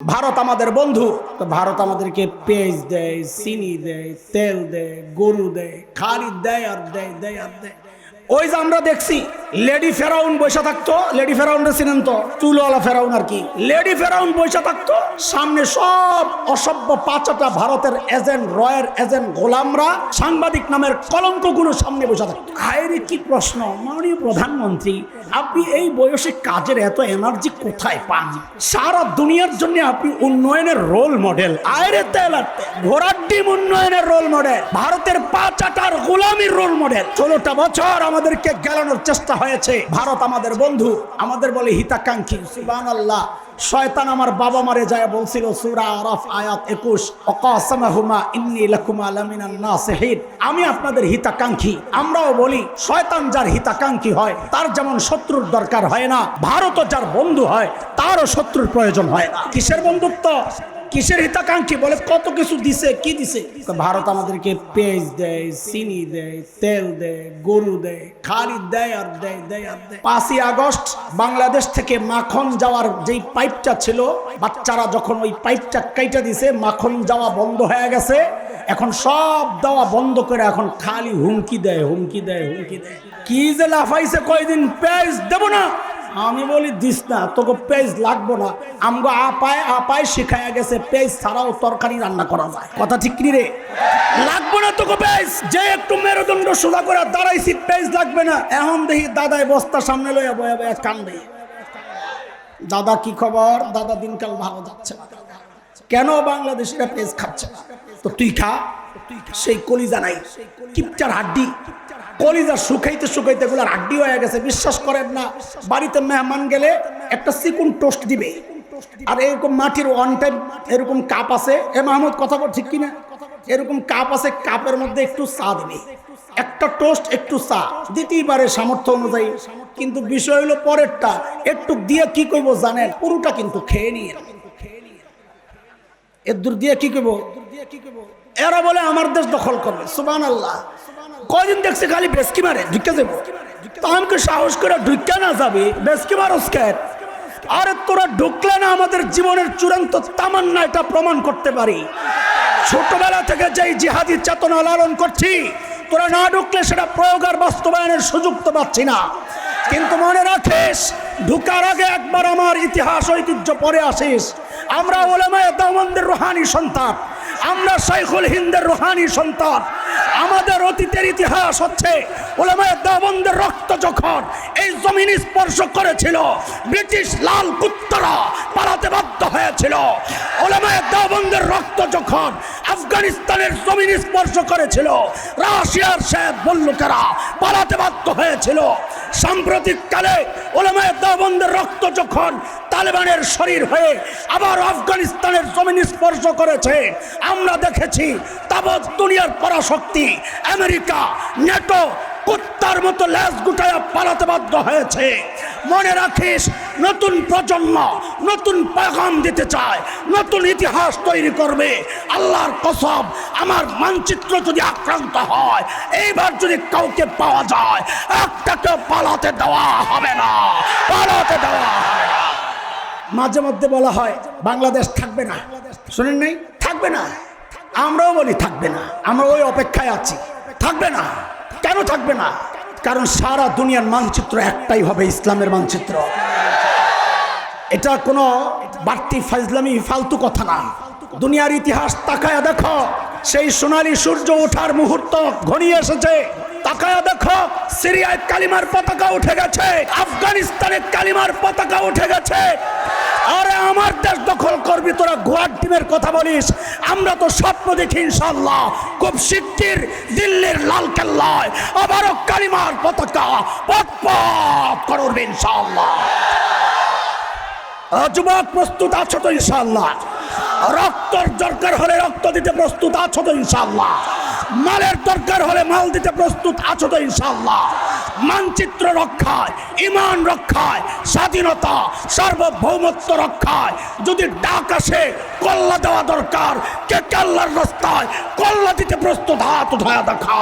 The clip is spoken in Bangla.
ভারত আমাদের বন্ধু। তো ভারত আমাদেরকে পেঁয়াজ দেয়, চিনি দেয়, তেল দেয়, গরু দেয় খালি দেয় আর দেয় দেয় আর দেয়। ওই যে আমরা দেখছি লেডি ফেরাউন বসে থাকতো, লেডি ফেরাউনরা চিনেন তো? চুলওয়ালা ফেরাউন আর কি। লেডি ফেরাউন বসে থাকতো, সামনে সব অসভ্য পাঁচটা ভারতের এজেন্ট, রয়ের এজেন্ট, গোলামরা সাংবাদিক নামের কলঙ্কগুলো সামনে বসে থাকতো। হায়রে, কি প্রশ্ন? মাননীয় প্রধানমন্ত্রী, আপনি এই বয়সে কাজের এত এনার্জি কোথায় পান? সারা দুনিয়ার জন্য আপনি উন্নয়নের রোল মডেল আয়রে তেল। ঘোড়ার ডিম উন্নয়নের রোল মডেল ভারতের পাঁচ আটার গোলামির রোল মডেল ষোলোটা বছর আমাদেরকে গেলানোর চেষ্টা হয়েছে। ভারত আমাদের বন্ধু, আমাদের বলে হিতাকাঙ্ক্ষী। সুবান আল্লাহ শয়তান আমার বাবা মারে যায় বলছিল, সুরা আরাফ আয়াত একুশ, অকাসমাহুমা ইন্নি লাকুমা লামিনান নাসিহিন। আমি আপনাদের হিতাকাঙ্ক্ষী। আমরাও বলি, শয়তান যার হিতাকাঙ্ক্ষী হয়, তার যেমন শত্রুর দরকার হয় না, ভারতও যার বন্ধু হয়, তারও শত্রুর প্রয়োজন হয় না। কিসের বন্ধুত্ব? কিসের হিতাকাঙ্ক্ষী? বলে কত কিছু দিছে, কি দিছে? ভারত আমাদেরকে পেঁয়াজ দেয়, চিনি দেয়, তেল দেয়, গরু দেয়, খালি দেয় আর দেয় দেয় আর দেয়। পাঁচই আগস্ট বাংলাদেশ থেকে মাখন যাওয়ার যেই পাইপটা ছিল, বাচ্চারা যখন ওই পাইপটা কাইটা দিছে, মাখন যাওয়া বন্ধ হয়ে গেছে। এখন সব দেওয়া বন্ধ করে এখন খালি হুমকি দেয় হুমকি দেয় হুমকি দেয়। কি যে লাফাইছে কয়দিন, পেঁয়াজ দেবো না। আমি বলি, দিস না, তোকে পেঁয়াজ লাগবো না। আমগো আপায় আপায় শিখায়া গেছে, পেঁয়াজ ছাড়াও তরকারি রান্না করা যায়। কথা ঠিক কি রে? লাগবো না তোকে পেঁয়াজ। যে একটু মেরুদণ্ড সোজা করে দাঁড়াইছি, পেঁয়াজ লাগবে না। এখন দেখি দাদাই বস্তা সামনে লইয়া বয়া বয়া কান্দে। দাদা কি খবর? দাদা দিনকাল ভালো যাচ্ছে না। কেন বাংলাদেশিরা পেঁয়াজ খাচ্ছে না? তো তুই খা, সেই কলিজা নাই। কিপচার হাড্ডি। কলিজা শুকাইতে শুকাইতে গুলার হাড্ডি হয়ে গেছে, বিশ্বাস করেন না। বাড়িতে মেহমান গেলে একটা চিকুন টোস্ট দিবে। আর এরকম মাটির ওয়ান টাইম এরকম কাপ আছে। এ মাহমুদ, কথা বল, ঠিক কিনা? এরকম কাপ আছে কাপের মধ্যে একটু চা দিবে। একটা টোস্ট, একটু চা। দিতেই পারে সামর্থ্য অনুযায়ী। কিন্তু বিষয় হলো পরেরটা। একটু দিয়ে কি করব জানেন? পুরোটা কিন্তু খেয়ে নিয়ে। এর দূর দিয়ে কি করব? এরা বলে, আমার দেশ দখল করবে। সুবান আল্লাহ কয়দিন দেখছে খালি বেসকি মারে ঢুকে যাব তা আমাকে সাহস করে ঢুকে না যাবে বেসকি মারস আরে তোরা ঢুকলে না আমাদের জীবনের চূড়ান্ত তামান্না এটা প্রমাণ করতে পারি। ছোটবেলা থেকে যেই জিহাদি চেতনা লালন করছি, তোরা না ঢুকলে সেটা প্রয়োগ আর বাস্তবায়নের সুযোগ তো পাচ্ছি না। কিন্তু মনে রাখিস, ঢুকার আগে একবার আমার ইতিহাস ঐতিহ্য পরে আসিস। আমরা ওলেমায় দামন্দের রোহানি সন্তান, আমরা শাইখুল হিন্দের রোহানি সন্তান আমাদের অতীতের ইতিহাস হচ্ছে ওলামায় রক্ত যখন এই জমিন স্পর্শ করেছিল, ব্রিটিশ লাল কুত্তরা পালাতে বাধ্য হয়েছিল। ওলামায় দাবন্দের রক্ত যখন আফগানিস্তানের জমিন স্পর্শ করেছিল, রাশিয়ার সাহেব বল্লুকেরা পালাতে বাধ্য হয়েছিল। সাম্প্রতিক কালে ওলামায় দাবন্দের রক্ত যখন তালেবানের শরীর হয়ে আবার আফগানিস্তানের জমিন স্পর্শ করেছে, আমরা দেখেছি তাবৎ দুনিয়ার পরাশক্তি আমেরিকা, নেটো কুত্তার মতো ল্যাস গুটায়া পালাতে বাধ্য হয়েছে। মনে রাখিস, নতুন প্রজন্ম, নতুন পেগাম দিতে চায়, নতুন ইতিহাস তৈরি করবে। আল্লাহর কসব আমার মানচিত্র যদি আক্রান্ত হয়, এইবার যদি কাউকে পাওয়া যায় একটাকে পালাতে দেওয়া হবে না, পালাতে দেওয়া মাঝে মধ্যে বলা হয়, বাংলাদেশ থাকবে না। শুনেন নাই? থাকবে না। আমরাও বলি, থাকবে না। আমরা ওই অপেক্ষায় আছি। থাকবে না। কেন থাকবে না? কারণ সারা দুনিয়ার মানচিত্র একটাই হবে ইসলামের মানচিত্র। এটা কোনো বাড়তি ফাইজলামি ফালতু কথা না। দুনিয়ার ইতিহাস তাকায়া দেখো, সেই সোনালী সূর্য ওঠার মুহূর্ত ঘনিয়ে এসেছে। তাকায়া দেখো, সিরিয়ায় কালিমার পতাকা উঠে গেছে, আফগানিস্তানে কালিমার পতাকা উঠে গেছে। আরে আমার দেশ দখল করবি, তোরা গোয়ার টিমের কথা বলিস। আমরা তো স্বপ্ন দেখি ইনশাল্লাহ খুব শিগগির দিল্লির লাল কেল্লায় আবারও কালিমার পতাকা পট পট করবে ইনশাল্লাহ যুবক, প্রস্তুত আছো তো ইনশাল্লাহ রক্তর দরকার হলে রক্ত দিতে প্রস্তুত আছো তো ইনশাল্লাহ মালের দরকার হলে মাল দিতে প্রস্তুত আছো তো ইনশাল্লাহ মানচিত্র রক্ষায়, ইমান রক্ষায়, স্বাধীনতা, সার্বভৌমত্ব রক্ষায়। যদি ডাক আসে, কল্লা দেওয়া দরকার। কে কাল্লার রাস্তায় কল্লা দিতে প্রস্তুত, হাত উঠায় দেখা